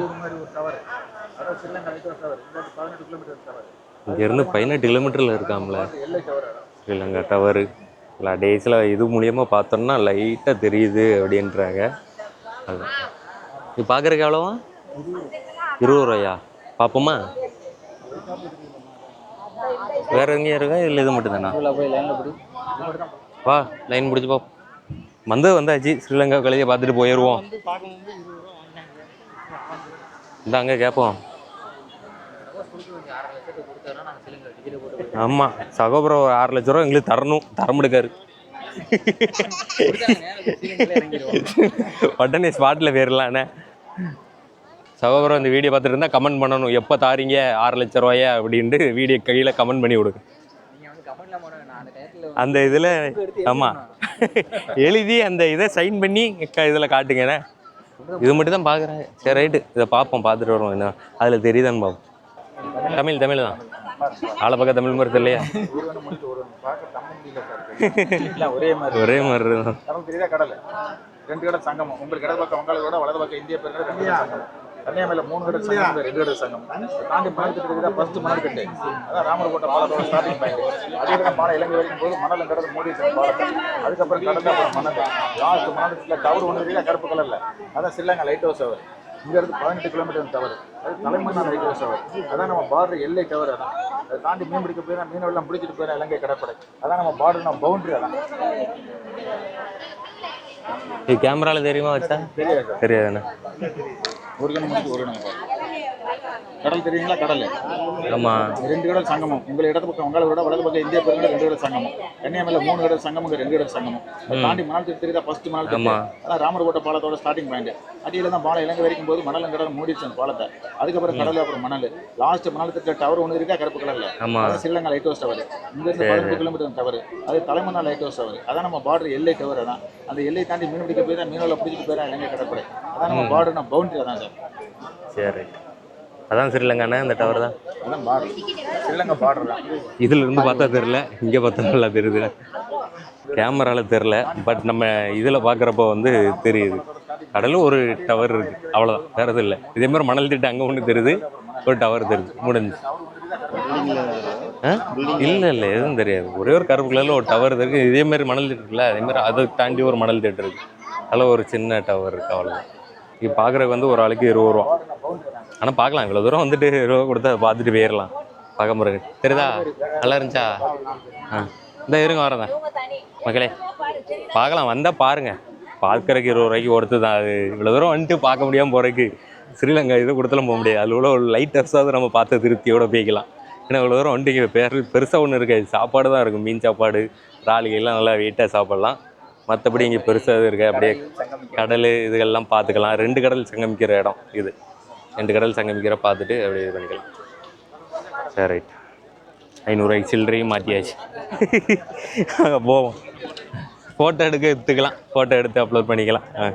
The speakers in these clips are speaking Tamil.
ஒரு மாதிரி ஒரு டவர் அதான் ஸ்ரீலங்கா லைட் டவர் இந்த பதினெட்டு கிலோமீட்டர் டவர் இங்கேருந்து பதினெட்டு கிலோமீட்டரில் இருக்காம்ல. எல்லை டவர் ஸ்ரீலங்கா டவரு இல்லை டேஸில் இது மூலியமாக பார்த்தோம்னா லைட்டாக தெரியுது அப்படின்றாங்க. அது. இது பார்க்குறக்கு எவ்வளோவா? இருபது ரூபாயா? பார்ப்போமா? வேற எங்கேயும் இருக்கா? இல்லை இது மட்டும் தானா? வா லைன் முடிச்சு பா. வந்து வந்தாச்சு. ஸ்ரீலங்கா கலையை பார்த்துட்டு போயிடுவோம் வந்து பார்க்கும்போது இருபது ரூபா வாங்கினாங்க இந்த அங்கே கேட்போம் ஆமாம் சகோபுரம் ஒரு ஆறு லட்ச ரூபா எங்களுக்கு தரணும் தர முடிக்காரு உடனே ஸ்பாட்டில் போயிடலாண்ணே சகோபுரம் இந்த வீடியோ பார்த்துட்டு இருந்தால் கமெண்ட் பண்ணணும் எப்போ தாரீங்க ஆறு லட்ச ரூபாயா அப்படின்ட்டு வீடியோ கையில் கமெண்ட் பண்ணி கொடுங்க. அந்த அந்த இதில் ஆமாம் எழுதி அந்த இதை சைன் பண்ணி இதில் காட்டுங்கண்ணே இது மட்டும் தான் பார்க்குறேன். சரி ரைட்டு இதை பார்ப்போம் பார்த்துட்டு வருவோம். என்ன அதில் தெரியுதான்னு பார்ப்போம். தமிழ் தமிழ் தான். ஆளை பக்கம் தமிழ் மாதிரி இல்லையா ஒரே மாதிரி ஒரே மாதிரி தான் தெரியுதா கடல்? ரெண்டு கடல் சங்கமம். உங்களுக்கு இடது பக்கம் வங்காளத்தோட வலது பக்கம் இந்திய பெருங்கடல் ரெண்டு சங்கமம். கன்னியாகுமரியில் மூணு கடல் சங்கம் ரெண்டு கடல் சங்கம். தாண்டி மணல் கட்டு இருக்குதா ஃபர்ஸ்ட் மணல் கட்டு அதான் ராமர் கோட்டை பாலத்தோட ஸ்டார்டிங் பாயிண்ட் அதே தான் பாலம் இலங்கை வரைக்கும் போது மணல் கடல் மூடி வச்சிருக்க பாலத்தை. அதுக்கப்புறம் கடல் அப்புறம் மணல். லாஸ்ட் மணல் டவர் ஒன்று இருக்குதா கருப்பு கலர்ல அதான் ஸ்ரீலங்கா லைட் ஹவுஸ் அவர் இங்க இருந்து பதினெட்டு கிலோமீட்டர் டவர் அது தலைமன்னார் லைட் ஹவுஸ் அவர் அதான் நம்ம பார்டர் எல்லை டவர் அதான். அதை தாண்டி மீன் பிடிக்க போயிடா மீனவெல்லாம் பிடிச்சிட்டு போயிடா இலங்கை கடற்படை. அதான் நம்ம பார்டர் நம்ம பவுண்டரி அதான். இது கேமராவில் தெரியுமா வச்சா? தெரியாது. தெரியாதுண்ணே. ஒரு கண் ஒரு கணம் கடல் தெரியுங்களா? கடல். ஆமாம் ரெண்டு கடல் சங்கமம். உங்கள் இடது பக்கம் உங்களை விட வலது பக்கம் இந்திய பெருங்கடல் ரெண்டு கடல் சங்கமம். கன்னியாகுமரியில் மூணு கடல் சங்கமம் ரெண்டு கடல் சங்கமம். தாண்டி மணல் திட்டு தெரியுதா? ஃபர்ஸ்ட் மணல். அதான் ராமர்கோட்டை பாலத்தோட ஸ்டார்டிங் பாயிண்ட் அடியில் தான் பாலம் இலங்கை வரைக்கும் போது மணல் கடல் மூடிச்சு அந்த பாலத்தை. அதுக்கப்புறம் கடல் அப்புறம் மணல். லாஸ்ட் மணல் திட்ட டவர் ஒன்று இருக்கா? கருப்பு கலர்ல ஆமாம் அது ஸ்ரீலங்கா லைட் ஹவுஸ் டவர் இங்க இருந்து பதினெட்டு கிலோமீட்டர் டவர் அது தலைமன்னா லைட் ஹவுஸ் டவர் அதான் நம்ம பார்டர் எல்லை டவர் அதான். அந்த எல்லை தாண்டி மீன் பிடிக்க போய் தான் மீனவளை பிடிச்சிட்டு போயிடா இலங்கை கடற்படை. அதான் நம்ம பார்டர் நம்ம பவுண்டரி அதான் சார். சரி. அதான் ஸ்ரீலங்காண்ணே இந்த டவர் தான். ஸ்ரீலங்கா பார்டர் தான் இதில் இருந்து பார்த்தா தெரில இங்கே பார்த்தா நல்லா தெரியுது. கேமரால தெரில பட் நம்ம இதில் பார்க்குறப்போ வந்து தெரியுது. கடலும் ஒரு டவர் இருக்குது அவ்வளோதான் வேறு எதுவும் இல்லை. இதே மாதிரி மணல் திட்டு அங்கே ஒன்று தெரியுது ஒரு டவர் தெரியுது முடிஞ்சு இல்லை இல்லை எதுவும் தெரியாது. ஒரே ஒரு கருப்பு கலரில் ஒரு டவர் இருக்கு இதே மாதிரி மணல் திட்டு இருக்குல்ல அதே மாதிரி அதை தாண்டி ஒரு மணல் திட்டு இருக்குது அதில் ஒரு சின்ன டவர் இருக்குது அவ்வளோதான் இது பார்க்குறதுக்கு வந்து ஒரு ஆளுக்கு இருபது ரூபா. ஆனால் பார்க்கலாம். இவ்வளோ தூரம் வந்துட்டு இருபது ரூபா கொடுத்து அதை பார்த்துட்டு போயிடலாம் பார்க்க முறை தெரியுதா? நல்லா இருந்துச்சா? ஆ. இந்த இருங்க வரேன். மக்களே பார்க்கலாம். வந்தால் பாருங்கள் பார்க்குறக்கு இருபது ரூபாய்க்கு ஒருத்து தான் அது. இவ்வளோ தூரம் வந்துட்டு பார்க்க முடியாமல் போகிறதுக்கு ஸ்ரீலங்கா இது கொடுத்தாலும் போக முடியாது. அதில் உள்ள ஒரு லைட் ஹவுஸாவது நம்ம பார்த்து திருப்தியோடு போய்க்கலாம். ஏன்னா இவ்வளோ தூரம் வந்துட்டு இங்கே பெருசாக ஒன்றும் இருக்காது. சாப்பாடு தான் இருக்கும். மீன் சாப்பாடு இறாலுகள்லாம் நல்லா வெயிட்டாக சாப்பிட்லாம். மற்றபடி இங்கே பெருசாக இது இருக்காது. அப்படியே கடல் இதுகள்லாம் பார்த்துக்கலாம். ரெண்டு கடல் சங்கமிக்கிற இடம் இது. ரெண்டு கடல் சங்கமிக்கிற பார்த்துட்டு அப்படியே இது பண்ணிக்கலாம். சரி ரைட் ஐநூறுரூவாய்க்கு சில்லறையும் மாற்றியாச்சு அங்கே போவோம். ஃபோட்டோ எடுக்க எடுத்துக்கலாம். ஃபோட்டோ எடுத்து அப்லோட் பண்ணிக்கலாம். ஆ.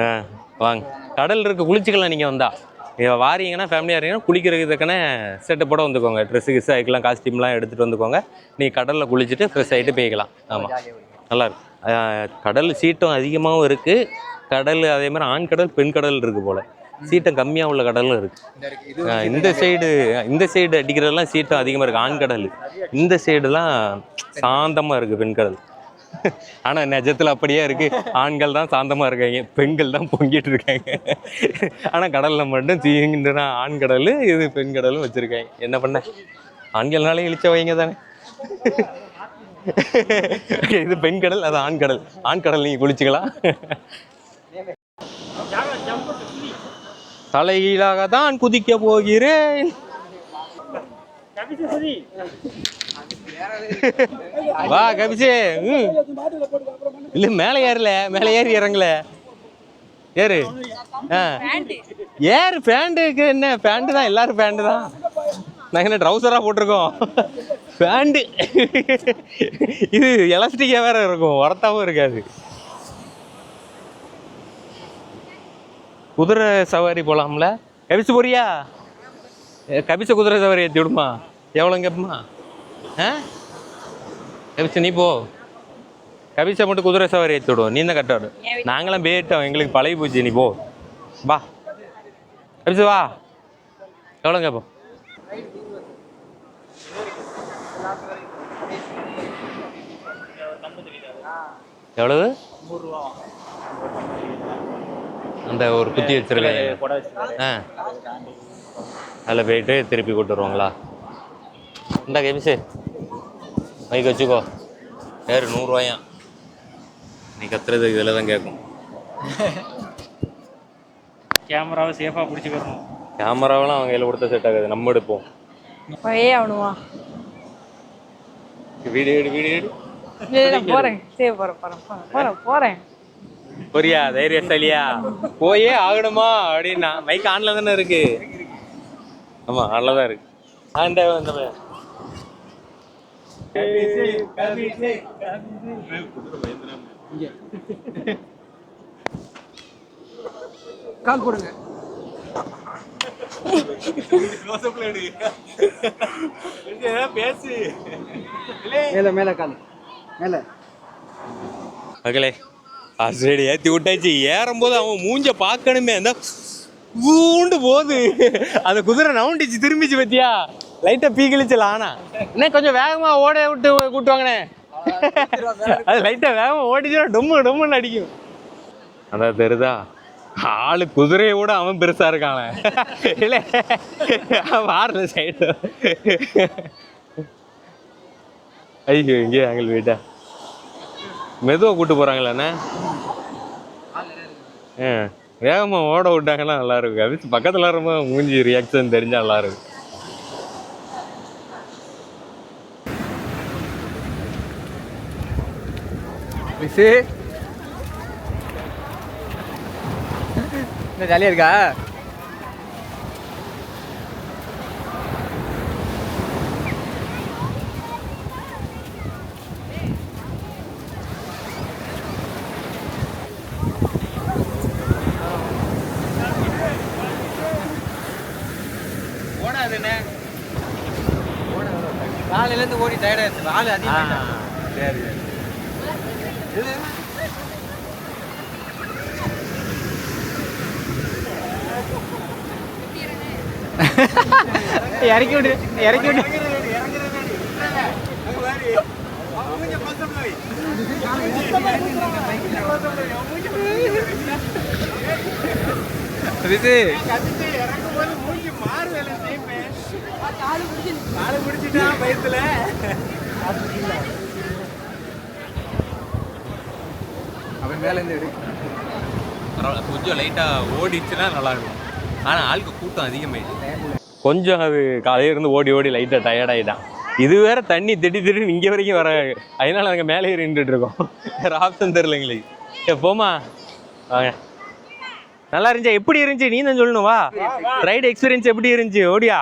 ஆ வாங்க. கடல் இருக்க குளிச்சுக்கலாம் நீங்கள் வந்தால் நீங்கள் வாரீங்கன்னா ஃபேமிலியாக குளிக்கிறதுக்கு குளிக்கிறதுக்கான செட்டப்போட வந்துக்கோங்க. ட்ரெஸ்ஸு கிஸ் ஆகிக்கலாம் காஸ்டியூம்லாம் எடுத்துகிட்டு வந்துக்கோங்க. நீங்கள் கடலில் குளிச்சுட்டு ஃப்ரெஷ் ஆகிட்டு போய்க்கலாம். ஆமாம் நல்லாயிருக்கும் கடல் சீட்டம் அதிகமாகவும் இருக்குது கடல் அதே மாதிரி ஆண் கடல் பெண் கடல் இருக்குது போல். சீட்டம் கம்மியாக உள்ள கடலும் இருக்குது இந்த சைடு இந்த சைடு அடிக்கிறதெல்லாம் சீட்டம் அதிகமாக இருக்குது ஆண் கடல். இந்த சைடுலாம் சாந்தமாக இருக்குது பெண் கடல். ஆனால் நிஜத்தில் அப்படியே இருக்குது ஆண்கள் தான் சாந்தமாக இருக்காங்க. பெண்கள் தான் பொங்கிட்டு இருக்காங்க. ஆனால் கடலில் மட்டும் தீங்கின்றனா ஆண் கடல் இது பெண் கடலும் வச்சுருக்காங்க. என்ன பண்ண? ஆண்கள்னாலே இழிச்சவங்க தானே. இது பெண் கடல் அது ஆண் கடல். ஆண் கடல் நீங்கள் குளிச்சுக்கலாம். தலைகீழாக தான் குதிக்க போகிறேன். வா கபிசே. ம். இல்ல மேலே ஏறல. மேலே ஏறி இறங்கல. ஏறு. ஆ. ஏறு பேண்ட்டுக்கு என்ன பேண்ட்டு தான். எல்லாரும் பேண்ட்டு தான். நாங்கள் என்ன ட்ரௌசராக போட்டிருக்கோம்? பேண்ட்டு. இது எலாஸ்டிக்காக வேற இருக்கும். உரத்தாவும் இருக்காது. குதிரை சவாரி போகலாம்ல கபிசு போறியா? ஏ, குதிரை சவாரி ஏற்றி விடுமா? எவ்வளோ கேட்பமா ஆ? கபிச நீ போ. கபிச்சை மட்டும் குதிரை சவாரி ஏற்றி விடுவோம் நீ தான் கட்டாடு நாங்களாம் போயிட்டோம் எங்களுக்கு பழைய பூச்சி நீ போ. வா. எப்படி வா. எவ்வளோ கேட்போம் எவ்வளவு? அந்த ஒரு குத்தி வச்சிருக்காங்க ஆ. அதில் போயிட்டு திருப்பி கூட்டு வருவாங்களா? இந்தா கெமிசு. மைக் வச்சுக்கோ. வேறு நூறுரூவாயாம் நீ கத்துறது இதில் தான் கேட்கும் கேமராவை சேஃபாக பிடிச்சிக்கணும் கேமராவெல்லாம் அவங்க கையில் கொடுத்த செட் ஆகாது. நம்ம எடுப்போம். போயே ஆகணுமா வீடியோ எடு வீடியோ எடு. போறேன். சரி போறேன் போறேன் போறேன் போறேன். புரியா தைரியசாலியா? போயே ஆகணுமா அப்படின்னா மைக் ஆன்ல தானே இருக்கு. ஆமா ஆன்ல தான் இருக்கு. ஆ இந்த இந்த பையன். கால் போடுங்க. மேல மேல கால். மேல. மகளே சரி ஏற்றி விட்டாச்சு. ஏறும்போது அவன் மூஞ்ச பார்க்கணுமே அந்த ஊண்டு போகுது. அந்த குதிரை நவுண்டிச்சு திரும்பிச்சு பத்தியா? லைட்டாக பீக்கிழிச்சல ஆனா. என்ன கொஞ்சம் வேகமா ஓட விட்டு கூட்டுவாங்கண்ணே அது லைட்டாக வேகமாக ஓடிச்சுன்னா டொம்மு டொம்முன்னு அடிக்கும். அதான் தெரிதா? ஆளு குதிரையை விட அவன் பெருசா இருக்கான். இல்லை வாரல சைடு ஐயோ இங்கே அங்கே போயிட்டா. மெதுவாக கூட்டு போகிறாங்களேண்ணே ஆ வேகமாக ஓட விட்டாங்கன்னா நல்லா அது பக்கத்தில் ரொம்ப மூஞ்சி ரியாக்ஷன் தெரிஞ்சால் நல்லா இருக்கும் மிஸ் என்ன இருக்கா? காலையில இருந்து ஓடி டயர்ட் ஆயிடுச்சு ஆளு அதிகமா சரி இறக்கி விடு இறக்கி விடு விசு அவன் மேல இருந்து எடு. பரவாயில்ல கொஞ்சம் லைட்டாக ஓடிச்சுன்னா நல்லா இருக்கும் ஆனால் ஆளுக்கு கூட்டம் அதிகமாயிடுச்சு. கொஞ்சம் அது காலையில இருந்து ஓடி ஓடி லைட்டாக டயர்ட் ஆகிட்டான் இது வேற தண்ணி திடீர் திடீர்னு இங்கே வரைக்கும் வர அதனால நாங்கள் மேலே ஏறி நின்றுட்டு இருக்கோம். வேற ஆப்ஷன் தெரில எங்களுக்கு. ஏ போமா வாங்க. நல்லா இருந்துச்சா? எப்படி இருந்துச்சு? நீ தான் சொல்லணும் வா. ரைடு எக்ஸ்பீரியன்ஸ் எப்படி இருந்துச்சு? ஓடியா?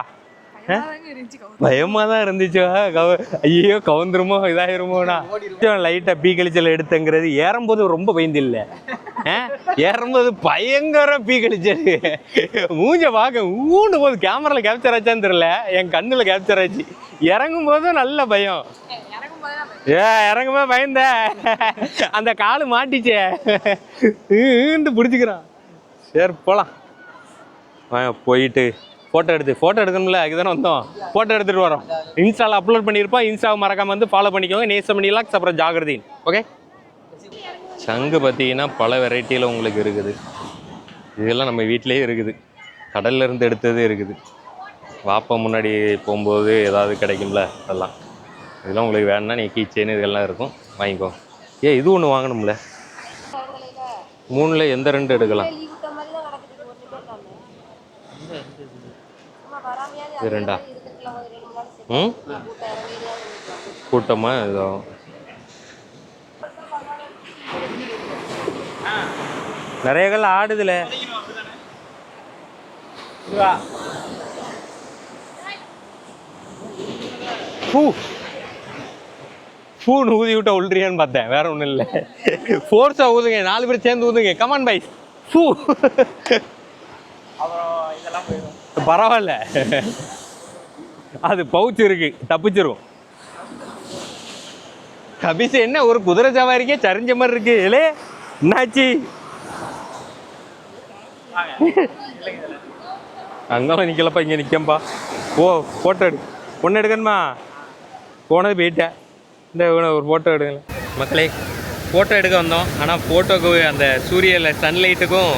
பயமா தான் இருந்துச்சு. கவ ஐயோ கவுந்துருமோ இதாயிருமோனா? லைட்டாக பீ கழிச்சல் எடுத்தங்கிறது ஏறும்போது ரொம்ப பயந்து இல்லை ஏறும்போது பயங்கர பீ கழிச்சல். மூஞ்ச பார்க்க ஊண்டு போது கேமரால கேப்சர் ஆச்சான்னு தெரியல. என் கண்ணுல கேப்சர் ஆச்சு. இறங்கும் போதும் நல்ல பயம். ஏ இறங்கும்போது பயந்த. அந்த காலு மாட்டிச்சே. ஈண்டு பிடிச்சிக்கிறான். சரி போலாம். போயிட்டு ஃபோட்டோ எடுத்து ஃபோட்டோ எடுக்கணும்ல அதுக்கு தானே வந்தோம். ஃபோட்டோ எடுத்துகிட்டு வரோம். இன்ஸ்டாவில் அப்லோட் பண்ணியிருப்போம். இன்ஸ்டாவை மறக்காமல் வந்து ஃபாலோ பண்ணிக்கோங்க. நேசம் பண்ணிடலாம் அப்புறம் ஜாகிரதீன் ஓகே சங்கு பார்த்தீங்கன்னா பல வெரைட்டியில் உங்களுக்கு இருக்குது. இதெல்லாம் நம்ம வீட்டிலேயே இருக்குது. கடல்லேருந்து எடுத்தது இருக்குது. வாப்பா முன்னாடி போகும்போது ஏதாவது கிடைக்கும்ல அதெல்லாம். இதெல்லாம் உங்களுக்கு வேணும்னா நீ கீச்சேன்னு இதெல்லாம் இருக்கும். வாங்கிக்கோ. ஏ இது ஒன்று வாங்கணும்ல. மூணில் எந்த ரெண்டு எடுக்கலாம்? இது ரெண்டா ம்? கூட்டமாக இதாகும் நிறைய கல் ஆடுதுல. பூ பூன்னு ஊதி விட்டா உள்றியான்னு பார்த்தேன். வேற ஒன்றும் இல்லை. ஃபோர்ஸாக ஊதுங்க. நாலு பேர் சேர்ந்து ஊதுங்க. கமான் பை பூ பரவாயில்ல. அது பவுச் இருக்கு தப்பிச்சிரும். கபிஸ் என்ன ஒரு குதிரை சவாரிக்கே சரிஞ்ச மாதிரி இருக்கு. இலே என்னாச்சு? அங்கெல்லாம் நிற்கலப்பா இங்கே நிற்கம்பா ஓ ஃபோட்டோ எடு. ஒன்று எடுக்கணுமா? போனது போயிட்டேன். இந்த ஒரு ஃபோட்டோ எடுங்களேன் மக்களே ஃபோட்டோ எடுக்க வந்தோம். ஆனால் ஃபோட்டோக்கு அந்த சூரியனில் சன்லைட்டுக்கும்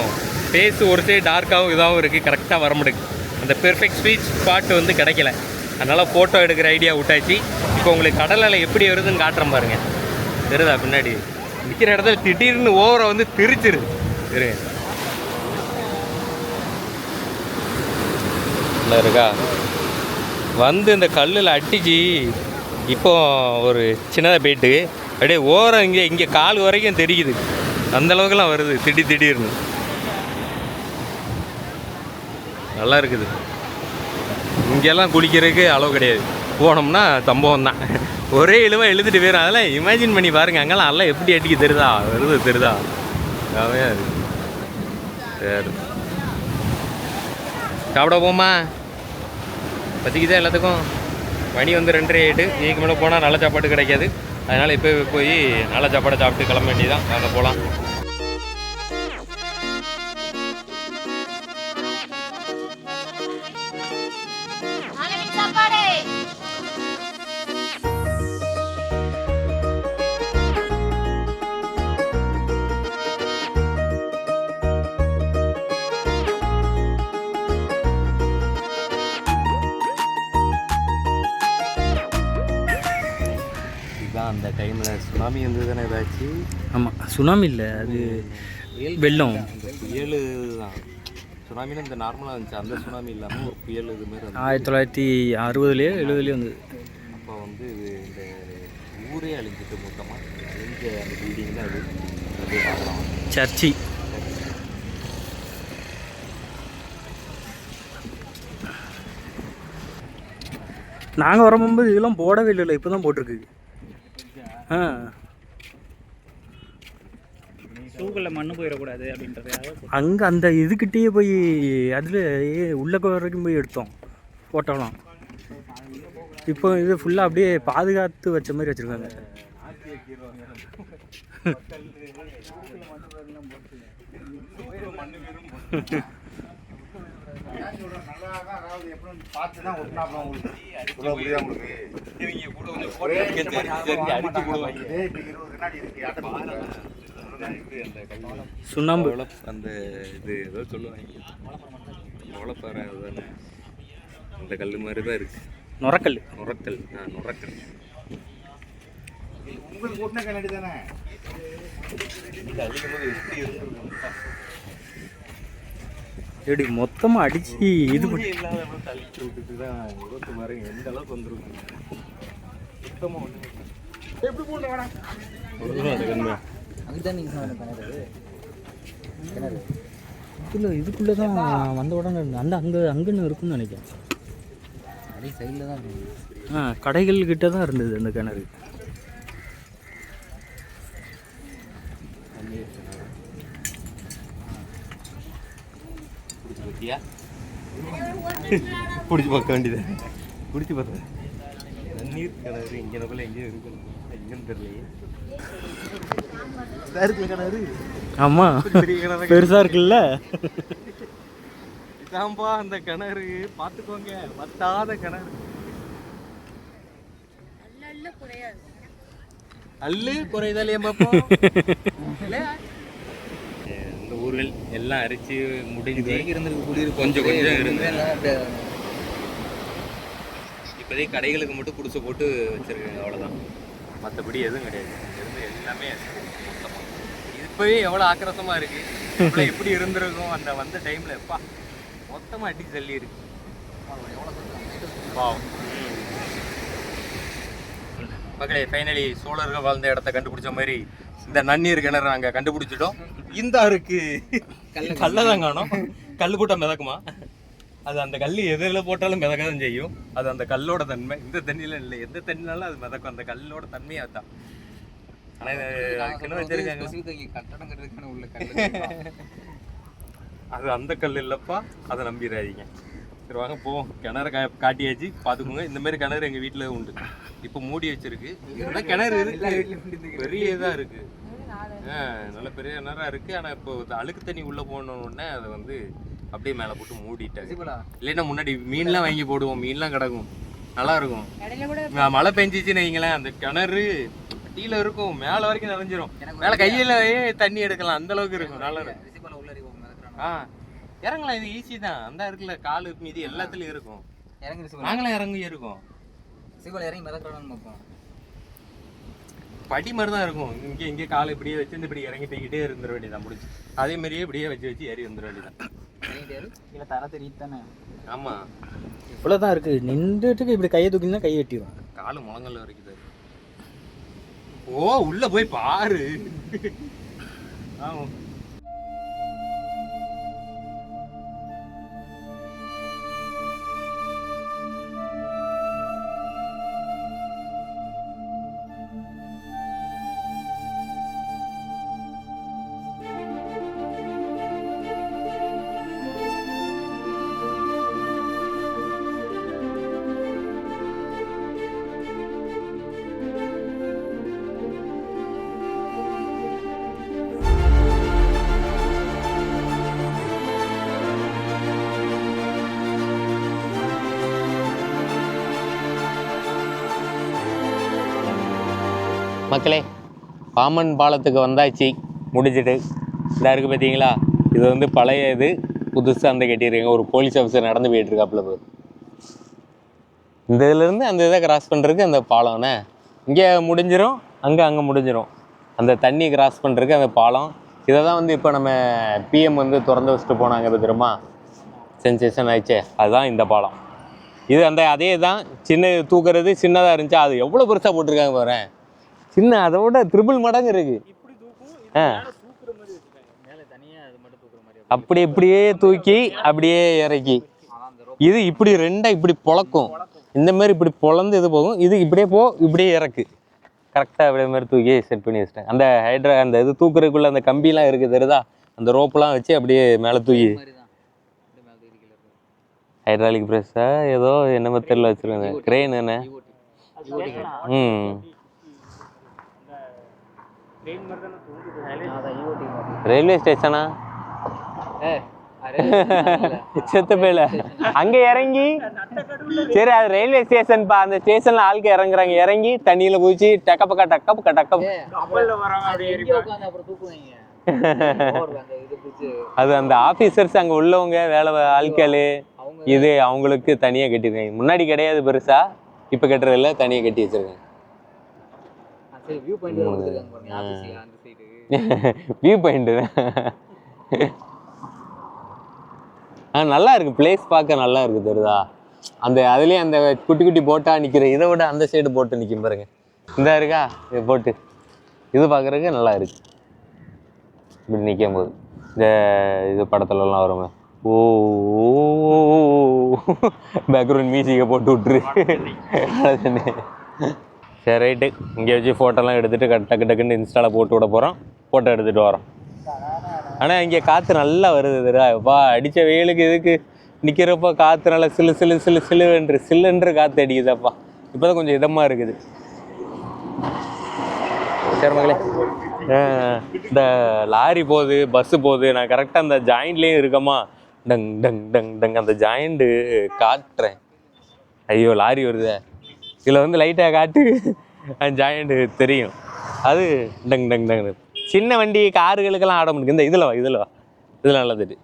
ஃபேஸ் ஒரு சைடு டார்க்காகவும் இதாகவும் இருக்குது கரெக்டாக வர முடியுது அந்த பெர்ஃபெக்ட் ஸ்வீட் ஸ்பாட் வந்து கிடைக்கல. அதனால் ஃபோட்டோ எடுக்கிற ஐடியா விட்டாச்சு. இப்போ உங்களுக்கு கடல் அலை எப்படி வருதுன்னு காட்டுறேன் பாருங்கள் தெரியுதா பின்னாடி? நிற்கிற இடத்துல திடீர்னு ஓவரை வந்து திரிச்சிருது. இருங்க நல்லா இருக்கா? வந்து இந்த கல்லில் அடிச்சு இப்போ ஒரு சின்னதாக போயிட்டு அப்படியே ஓரம் இங்கே இங்கே கால் வரைக்கும் தெரியுது. அந்தளவுக்குலாம் வருது திடீர் திடீர்னு. நல்லா இருக்குது இங்கெல்லாம் குளிக்கிறதுக்கு அளவு கிடையாது. போனோம்னா சம்பவம் தான் ஒரே இழுவாக எழுதிட்டு போயிடும் அதெல்லாம் இமேஜின் பண்ணி பாருங்க. அங்கெல்லாம் எல்லாம் எப்படி அடிக்க தெரியுதா? வருது தெரியுதா? செமையா இருக்கு. சரி. சாப்பிட போமா? பசிக்குதா எல்லாத்துக்கும்? மணி வந்து ரெண்டரை ஆயிட்டு. இதுக்கு மேலே போனால் நல்ல சாப்பாடு கிடைக்காது. அதனால் இப்போ போய் நல்ல சாப்பாடை சாப்பிட்டு கிளம்ப வேண்டியதான் வாங்க போகலாம் சுனாமி வந்தது தானே ஏதாச்சும் ஆமாம் சுனாமி இல்லை அது வெள்ளம். புயல் தான். சுனாமின்னு இந்த நார்மலாக இருந்துச்சு. அந்த சுனாமி இல்லாமல் ஒரு புயல் இது மாதிரி வந்து ஆயிரத்தி தொள்ளாயிரத்தி அறுபதுலேயோ எழுபதுலேயோ வந்தது. அப்போ வந்து இது இந்த ஊரே அழிஞ்சிட்டு மொத்தமாக அழிஞ்ச அந்த பில்டிங் தான் அது வந்து சர்ச்சி. நாங்கள் வரும்போது இதெல்லாம் போடவே இல்லை இப்போ தான் போட்டிருக்கு. ஆ. ஷூக்குள்ள மண்ணு போயிடக்கூடாது அப்படின்றதுக்காக அங்கே அந்த இதுக்கிட்டேயே போய் அதில் உள்ள வரைக்கும் போய் எடுத்தோம் ஃபோட்டோலாம் இப்போ இது ஃபுல்லாக அப்படியே பாதுகாத்து வச்ச மாதிரி வச்சுருக்காங்க. சுண்ணாம்பு. அந்த இது ஏதோ சொல்லுவாங்க. ஓலப்பாறை அதுதானே. அந்த கல் மாதிரி தான் இருக்கு. நுரக்கல் நுரக்கல் ஆ நுரக்கல் உங்களுக்கு ஓட்டின கண்ணாடி தானே? எப்படி மொத்தமாக அடித்து இது பண்ணி இல்லாத தள்ளிட்டு விட்டுட்டு தான் இருபத்தி பாருங்க எந்த அளவுக்கு வந்துருக்கு சுத்தமாக ஒன்று எப்படி போட்டு வேணாம்? இதில் இதுக்குள்ளே தான் வந்த உடனே இருந்தது. அந்த அங்கே அங்கன்னு இருக்குன்னு நினைக்கிறேன். அடி சைடில் தான் இருக்கு. ஆ கடைகள் கிட்ட தான் இருந்தது அந்த கிணறு. பிடிச்சி பார்க்க வேண்டியது. பிடிச்சி பார்த்தா. தண்ணீர் கிணறு இங்கே போல எங்கேயும் இருக்கணும் எங்கேன்னு தெரியலையே. கிணறு ஆமாம் கிணறு பெருசாக இருக்குல்ல? இதாம்பா அந்த கிணறு பார்த்துக்கோங்க. வத்தாத கிணறு அல்லு பார்ப்போம் இந்த ஊர்கள் எல்லாம் அரிச்சு முடிஞ்சு இருந்திருக்கு குடியிருக்கு கொஞ்சம் கொஞ்சம் இருந்து இப்போதைக்கு கடைகளுக்கு மட்டும் குடிசை போட்டு வச்சிருக்காங்க அவ்வளோதான் மற்றபடி எதுவும் கிடையாது. இருந்து எல்லாமே மொத்தமாக இப்போவே எவ்வளோ ஆக்கிரசமாக இருக்கு. இவ்வளோ எப்படி இருந்திருக்கும் அந்த வந்த டைமில் எப்பா மொத்தமாக அடிச்சு தள்ளி இருக்கு. மக்களே ஃபைனலி சோழர்கள் வாழ்ந்த இடத்த கண்டுபிடிச்ச மாதிரி இந்த நன்னீர் கிணறு நாங்கள் கண்டுபிடிச்சிட்டோம். இந்த இருக்கு கல்லை தான் காணோம். கல் போட்டால் மிதக்குமா? அது அந்த கல் எதில் போட்டாலும் மிதக்க தான் செய்யும். அது அந்த கல்லோட தன்மை. இந்த தண்ணியில இல்லை எந்த தண்ணினாலும் அது மிதக்கும். அந்த கல்லோட தன்மையே அதான் ஆனால் இது கிணறு வச்சிருக்காங்க. கட்டுறதுக்கான உள்ள கல்லு அது அந்த கல் இல்லப்பா. அதை நம்பிடாதீங்க. சரி வாங்க போவோம். கிணறு கா காட்டியாச்சு. பார்த்துக்கோங்க இந்த மாதிரி கிணறு எங்கள் வீட்டில் உண்டு. இப்போ மூடி வச்சிருக்கு. இருந்தால் கிணறு இருக்கு. பெரிய இதாக இருக்கு. ஆ நல்ல பெரிய கிணறா இருக்கு. ஆனால் இப்போ இந்த அழுக்கு தண்ணி உள்ளே போன உடனே அதை வந்து அப்படியே மேலே போட்டு மூடிட்டாங்க இல்லைன்னா முன்னாடி மீன்லாம் வாங்கி போடுவோம் மீன்லாம் கிடக்கும். நல்லா இருக்கும் மழை பெஞ்சிச்சுன்னு வைங்களேன் அந்த கிணறு அடியில இருக்கும் மேல வரைக்கும் நனைஞ்சிரும். மேல கையில தண்ணி எடுக்கலாம் அந்த அளவுக்கு இருக்கும் நல்லா இருக்கும். ஆ இறங்கலாம் இது ஈஸி தான். அந்த இருக்குல்ல காலு மீதி எல்லாத்துலயும் இருக்கும். நாங்களும் இறங்கி இருக்கோம். ரிசிபல் இறங்கி மிதக்கிறான்னு பார்ப்போம். படி மாதிரி தான் இருக்கும். இங்க இங்க காலை இப்படியே வச்சு இப்படி இறங்கி போய்கிட்டே இருந்துட வேண்டியதான் முடிச்சு அதே மாதிரியே இப்படியே வச்சு வச்சு ஏறி வந்துட வேண்டியதான் இல்லை தர தெரியுது தானே? ஆமா. இவ்வளோதான் இருக்குது நின்றுட்டு இப்படி கையை தூக்கினா கை வெட்டிடும் காலு முழங்கல்ல இருக்கு. ஓ உள்ள போய் பாரு. ஆமா மக்களே பாமன் பாலத்துக்கு வந்தாச்சு முடிச்சிட்டு இதாக இருக்குது பார்த்தீங்களா இது வந்து பழைய இது புதுசாக அந்த கட்டியிருக்காங்க. ஒரு போலீஸ் ஆஃபீஸர் நடந்து போயிட்டுருக்காப்புல போது இந்த இதுலேருந்து அந்த இதை கிராஸ் பண்ணுறதுக்கு அந்த பாலம்ண்ணே இங்கே முடிஞ்சிடும் அங்கே அங்கே முடிஞ்சிடும் அந்த தண்ணி கிராஸ் பண்ணுறதுக்கு அந்த பாலம். இதை தான் வந்து இப்போ நம்ம பிஎம் வந்து திறந்து வச்சுட்டு போனாங்க தெரியுமா? சென்சேஷன் ஆயிடுச்சே. அதுதான் இந்த பாலம். இது அந்த அதே தான் சின்ன தூக்குறது சின்னதாக இருந்துச்சு அது எவ்வளோ பெருசாக போட்டிருக்காங்க பாரு. சின்ன அதை விட ட்ரிபிள் மடங்கு இருக்கு. ஆ. மேலே தனியாக அது மட்டும் தூக்குற மாதிரி அப்படி இப்படியே தூக்கி அப்படியே இறக்கி. இது இப்படி ரெண்டா இப்படி பொளக்கும் இந்த மாதிரி இப்படி பொளந்து இது போகும். இது இப்படியே போ இப்படியே இறக்கு. கரெக்டாக அப்படியே மாதிரி தூக்கி செட் பண்ணி வச்சிட்டேன். அந்த ஹைட்ரா அந்த இது தூக்குறதுக்குள்ள அந்த கம்பிலாம் இருக்குது தெரியுதா? அந்த ரோப்பெலாம் வச்சு அப்படியே மேலே தூக்கி. ஹைட்ராலிக் ப்ரெஸ்ஸா ஏதோ என்ன மெத்தடில் வச்சுருக்காங்க க்ரெயின் என்ன? ம் அதான் ஈஓடி ரயில்வே ஸ்டேஷனா ஏ செத்து போயில. அங்க இறங்கி. சரி அது ரயில்வே ஸ்டேஷன் பா. அந்த ஸ்டேஷன்ல ஆளுக்கு இறங்குறாங்க. இறங்கி தண்ணியில குதிச்சு தூக்குவாங்க. Over அந்த இது பிடிச்சி. அது அந்த ஆபீசர்ஸ் அங்க உள்ளவங்க வேலை ஆட்கள். இது அவங்களுக்கு தனியா கட்டிருக்காங்க முன்னாடி கிடையாது பெருசா. இப்ப கட்டுறதுல தனியா கட்டி வச்சிருக்காங்க. சரி வியூ பாயிண்ட் கொடுத்துருக்காங்க பாருங்க ஆஃபீஸ் அந்த சைடு வியூ பாயிண்ட் ஆ நல்லா இருக்கு. பிளேஸ் பார்க்க நல்லா இருக்கு தெரியுதா? அந்த அதுலயே அந்த குட்டி குட்டி போட்டா நிக்கிற இதை விட அந்த சைடு போட்டு நிக்கும் பாருங்க. இந்த இருக்கா? இது போட்டு. இது பார்க்கறதுக்கு நல்லா இருக்கு. இப்படி நிற்கும் போது இந்த இது படத்துலலாம் வருமே. ஓ பேக்ரவுண்ட் மியூசிக்கை போட்டு விட்டுரு. சரி ரைட்டு. இங்கே வச்சு ஃபோட்டோலாம் எடுத்துகிட்டு கட் டக்கு டக்குன்னு இன்ஸ்டாவில் போட்டு விட போகிறோம் ஃபோட்டோ எடுத்துகிட்டு வரோம். ஆனால் இங்கே காற்று நல்லா வருது தெரியாப்பா அடித்த வெயிலுக்கு இதுக்கு நிற்கிறப்ப காற்று நல்லா சிலு சிலு சிலு சிலுவென்று சில்லுன்று காற்று அடிக்குதாப்பா. இப்போ தான் கொஞ்சம் இதமாக இருக்குது. சரி மகளே இந்த லாரி போகுது பஸ்ஸு போகுது. நான் கரெக்டாக அந்த ஜாயிண்ட்லேயும் இருக்கமா? டங் டங் டங் டங். அந்த ஜாயிண்ட்டு காட்டுறேன். ஐயோ லாரி வருதே. இதில் வந்து லைட்டாக காட்டு அந்த ஜாயிண்ட்டு தெரியும். அது டங் டங் டங். சின்ன வண்டி காருகளுக்கெல்லாம் ஆட முடியும். இந்த இதில் வா இதில் வா. இதில் நல்லது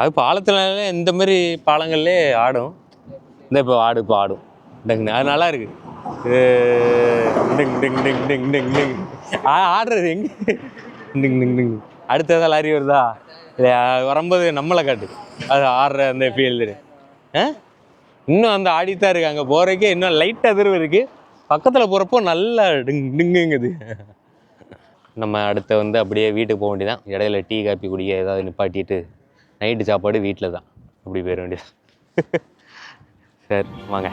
அது பாலத்தினால இந்த மாதிரி பாலங்கள்லே ஆடும். இந்த இப்போ ஆடு இப்போ ஆடும். டங்னு அது நல்லா இருக்கு. டிங் டிங் டிங் டிங் டிங் டிங். ஆடுறது எங்க? டிங் டிங் டிங். அடுத்ததான் லாரி வருதா? இல்லையா? வரும்போது நம்மளை காட்டு. அது ஆடுற அந்த ஃபீல்டு ஆ? இன்னும் அந்த ஆடித்தான் இருக்கு. அங்கே போகிறக்கே இன்னும் லைட் அதிர்வு இருக்குது பக்கத்தில் போகிறப்போ நல்லா டிங் டிங்குங்குது. நம்ம அடுத்த வந்து அப்படியே வீட்டுக்கு போக வேண்டியதான் இடையில டீ காப்பி குடிக்க ஏதாவது நிப்பாட்டிட்டு நைட்டு சாப்பாடு வீட்டில் தான் அப்படி போயிட வேண்டியது சரி வாங்க.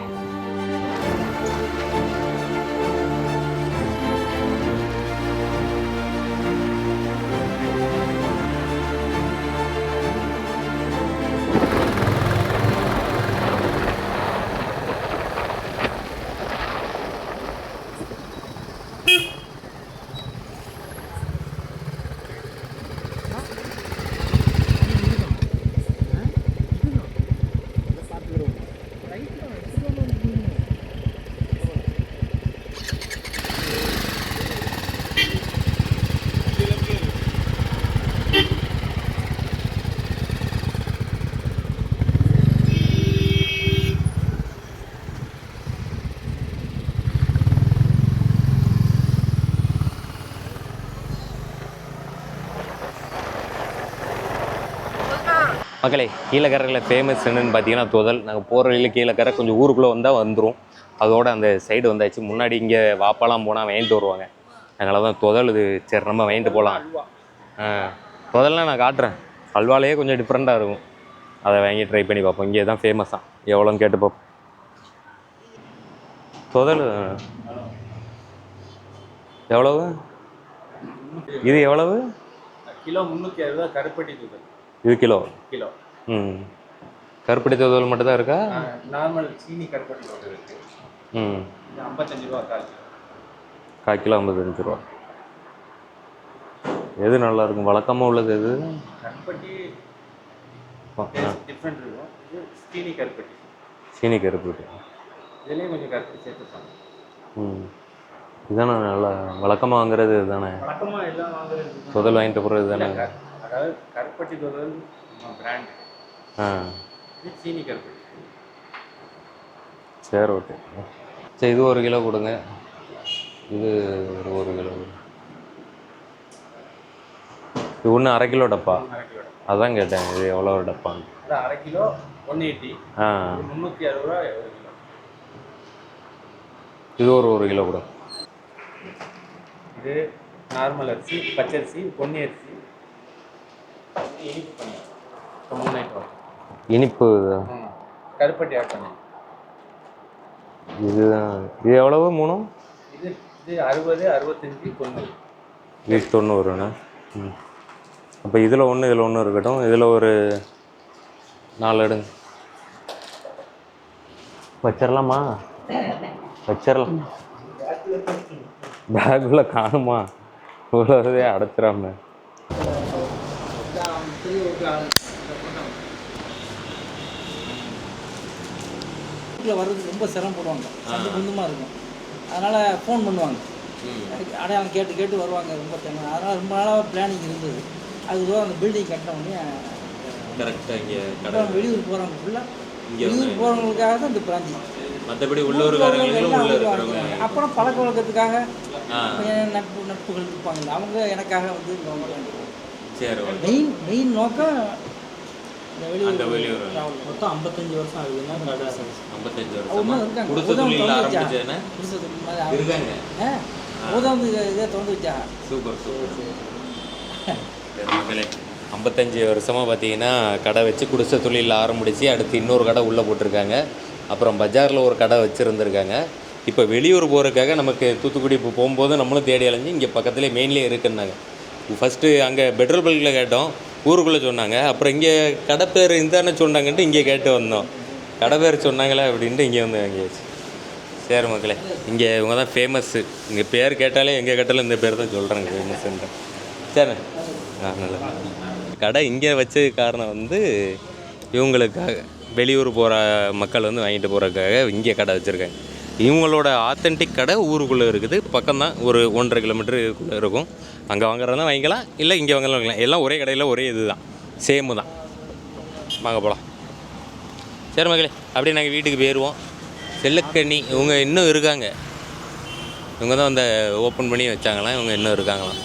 மக்களே கீழக்கரையில் ஃபேமஸ் என்னென்னு பார்த்தீங்கன்னா துதல். நாங்கள் போகிற வழியில் கீழக்கரை கொஞ்சம் ஊருக்குள்ளே வந்தால் வந்துடும் அதோட அந்த சைடு வந்தாச்சு. முன்னாடி இங்கே வாப்பாலாம் போனால் வாங்கிட்டு வருவாங்க. அதனால தான் துதல் இது சரி நம்ம வாங்கிட்டு போகலாம் ஆ துதல்லாம் நான் காட்டுறேன். அல்வாலேயே கொஞ்சம் டிஃப்ரெண்ட்டாக இருக்கும். அதை வாங்கி ட்ரை பண்ணி பார்ப்போம். இங்கே தான் ஃபேமஸாக எவ்வளோன்னு கேட்டு பார்ப்போம். துதல் எவ்வளவு? இது எவ்வளவு? கிலோ முந்நூற்றி அறுபது கருப்பட்டி தூக்கல் இது கிலோ? கிலோ. ம். கருப்பட்டி துதல் மட்டும் தான் இருக்கா நார்மல் சீனி கருப்பட்டி தூக்கல் இருக்கு. ம். ஐம்பத்தஞ்சு ரூபா கால் கிலோ. கால் கிலோ ஐம்பத்தஞ்சு ரூபா. எது நல்லா இருக்கும் வழக்கமாக உள்ளது எது? கருப்பட்டி டிஃப்ரெண்ட் இருக்கும். இது சீனி கருப்பட்டி. சீனி கருப்பட்டி. இதுலேயும் கொஞ்சம் கருப்பட்டி சேர்த்துப்பாங்க. ம். இதுதானே நல்லா வழக்கமாக வாங்குறது இதுதானே? வழக்கமாக எல்லாம் வாங்குறது. முதல் வாங்கிட்டு போகிறது தானே அதாவது கருப்பட்டி தூக்கல் பிராண்ட் ஆ. இது சீனி கருப்பட்டி. சரி ஓகே சரி இது ஒரு கிலோ கொடுங்க. இது ஒரு ஒரு கிலோ. இது ஒன்று அரை கிலோ டப்பா? அதான் கேட்டேன் இது எவ்வளோ ஒரு டப்பான்னு. இது அரை கிலோ ஒன் எயிட்டி ஆ. முந்நூற்றி அறுபது ரூபா இது ஒரு ஒரு கிலோ கொடுங்க இது நார்மல் அரிசி பச்சரிசி பொன்னி அரிசி. இனிப்பு. இப்போ மூணு ஐட்டம். கருப்பட்டி ஆட் பண்ணி. இது இது எவ்வளவு? மூணும்? இது இது அறுபது அறுபத்தஞ்சி தொண்ணூறு. இது தொண்ணூறுண்ணா ம். அப்போ இதில் ஒன்று இதில் ஒன்று இருக்கட்டும். இதில் ஒரு நாலு எடுங்க வச்சிடலாமா வச்சிடலாம் பேக்குள்ள காணுமா? இவ்வளோதே அடைச்சிடாம. வீட்டில் வர்றதுக்கு ரொம்ப சிரமப்படுவாங்க. சண்டை குந்தமாக இருக்கும். அதனால் ஃபோன் பண்ணுவாங்க. அடையாளம் கேட்டு கேட்டு வருவாங்க. ரொம்ப தேவை அதனால் ரொம்ப நாளாக பிளானிங் இருந்தது. அதுக்கு அந்த பில்டிங் கட்டின உடனே கரெக்டாக இங்கே வெளியூர் போகிறவங்க ஃபுல்லாக வெளியூர் போகிறவங்களுக்காக தான் இந்த பிராஞ்சி மற்றபடி அப்புறம் பழக்க வழக்கத்துக்காக நட்பு நட்புகள் இருப்பாங்க. அவங்க எனக்காக வந்து மெயின் மெயின் நோக்கம் அந்த வெளியூர் வெளியூர். travel. மொத்தம் ஐம்பத்தஞ்சு வருஷம் ஆகுதுன்னா ஐம்பத்தஞ்சு தொழில் ஆரம்பிச்சதுன்னா. இருக்காங்க. இதை திறந்து வச்சா சூப்பர் சூப்பர். ஐம்பத்தஞ்சு வருஷமாக பார்த்தீங்கன்னா கடை வச்சு குடிசை தொழில் ஆரம்பிச்சு அடுத்து இன்னொரு கடை உள்ளே போட்டிருக்காங்க. அப்புறம் பஜாரில் ஒரு கடை வச்சுருந்துருக்காங்க. இப்போ வெளியூர் போகிறதுக்காக நமக்கு தூத்துக்குடி இப்போ போகும்போது நம்மளும் தேடி அலைஞ்சு இங்கே பக்கத்துலேயே மெயின்லேயே இருக்குன்னாங்க. ஃபஸ்ட்டு அங்கே பெட்ரோல் பல்கில் கேட்டோம். ஊருக்குள்ளே சொன்னாங்க. அப்புறம் இங்கே கடை பேர் இந்தானே சொன்னாங்கன்ட்டு இங்கே கேட்டு வந்தோம். கடை பேர் சொன்னாங்களே அப்படின்ட்டு இங்கே வந்து வாங்கியாச்சு. சரி மக்களே இங்கே இவங்க தான் ஃபேமஸ்ஸு இங்கே பேர் கேட்டாலே எங்கே கேட்டாலும் இந்த பேர் தான் சொல்கிறாங்க ஃபேமஸ்ன்ற சரி. ஆ நல்லா கடை இங்கே வச்ச காரணம் வந்து இவங்களுக்காக வெளியூர் போகிற மக்கள் வந்து வாங்கிட்டு போகிறதுக்காக இங்கே கடை வச்சுருக்காங்க. இவங்களோட ஆத்தென்டிக் கடை ஊருக்குள்ளே இருக்குது. பக்கம்தான் ஒரு ஒன்றரை கிலோமீட்டருக்குள்ளே இருக்கும். அங்கே வாங்குறதா வாங்கிக்கலாம் இல்லை இங்கே வாங்கலாம் வாங்கிக்கலாம். எல்லாம் ஒரே கடையில் ஒரே இது தான் சேமு தான். வாங்க போகலாம் சரி மகளே அப்படியே நாங்கள் வீட்டுக்கு போயிடுவோம் செல்லக்கண்ணி இவங்க இன்னும் இருக்காங்க. இவங்க தான் அந்த ஓப்பன் பண்ணி வச்சாங்களாம் இவங்க இன்னும் இருக்காங்களாம்.